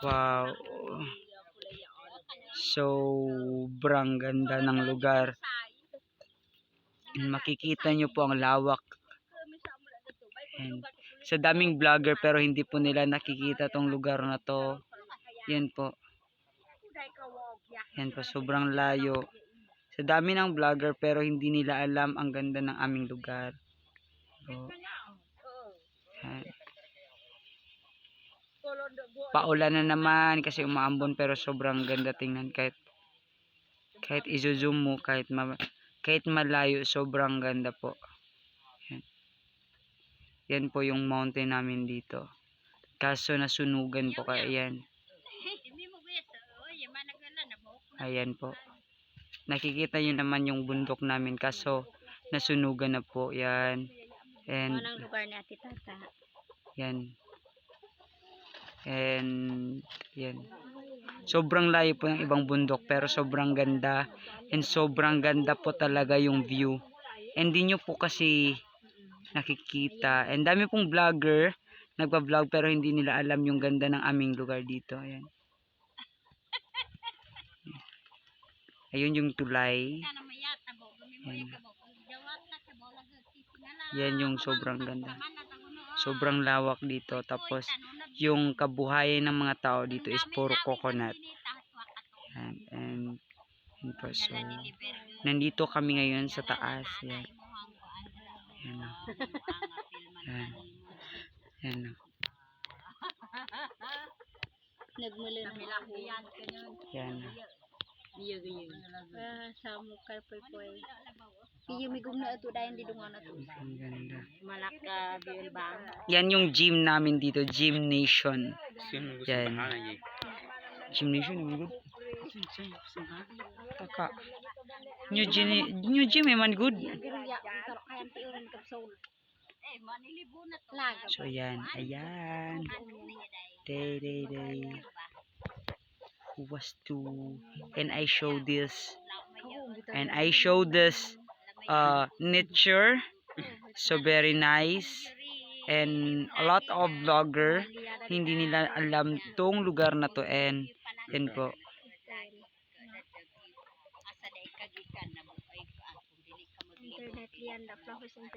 Wow. Sobrang ganda ng lugar. Makikita nyo po ang lawak. Ayan. Sa daming vlogger pero hindi po nila nakikita tong lugar na to. Yan po. Yan po, sobrang layo. Sa dami ng vlogger pero hindi nila alam ang ganda ng aming lugar. So, yan. Paulan na naman kasi umaambon pero sobrang ganda tingnan kahit kahit i-zoom mo kahit ma, kahit malayo sobrang ganda po. Yan. Yan po yung mountain namin dito. Kaso nasunugan po kaya yan. Ayan po. Nakikita nyo naman yung bundok namin kaso nasunugan na po yan. And yan. And yan. Sobrang layo po ng ibang bundok pero sobrang ganda. And sobrang ganda po talaga yung view. And di nyo po kasi nakikita. And dami pong vlogger nagpa-vlog pero hindi nila alam yung ganda ng aming lugar dito. Ayan. Ayun yung tulay. Yan. Yan yung sobrang ganda. Sobrang lawak dito. Tapos yung kabuhayan ng mga tao dito is puro coconut. Yan. And, yun po. So, nandito kami ngayon sa taas. Yan. Yan o. Yan. Yan o. Nagmula na ako. Yan o. Ah, sa mukha poy poy. Iyo migum na ito dahil di dungan na to. Ang ganda. Malaka biol bang. Yan yung gym namin dito. Gym Nation. Yan. Gym Nation. Ang good. Kaka. New gym, new gym eh man good. So yan. Ayan. Day, day, day. Who was to and I show this and I show this uh nature so very nice and a lot of vlogger hindi nila alam tong lugar na to and yan po Internet yan, the.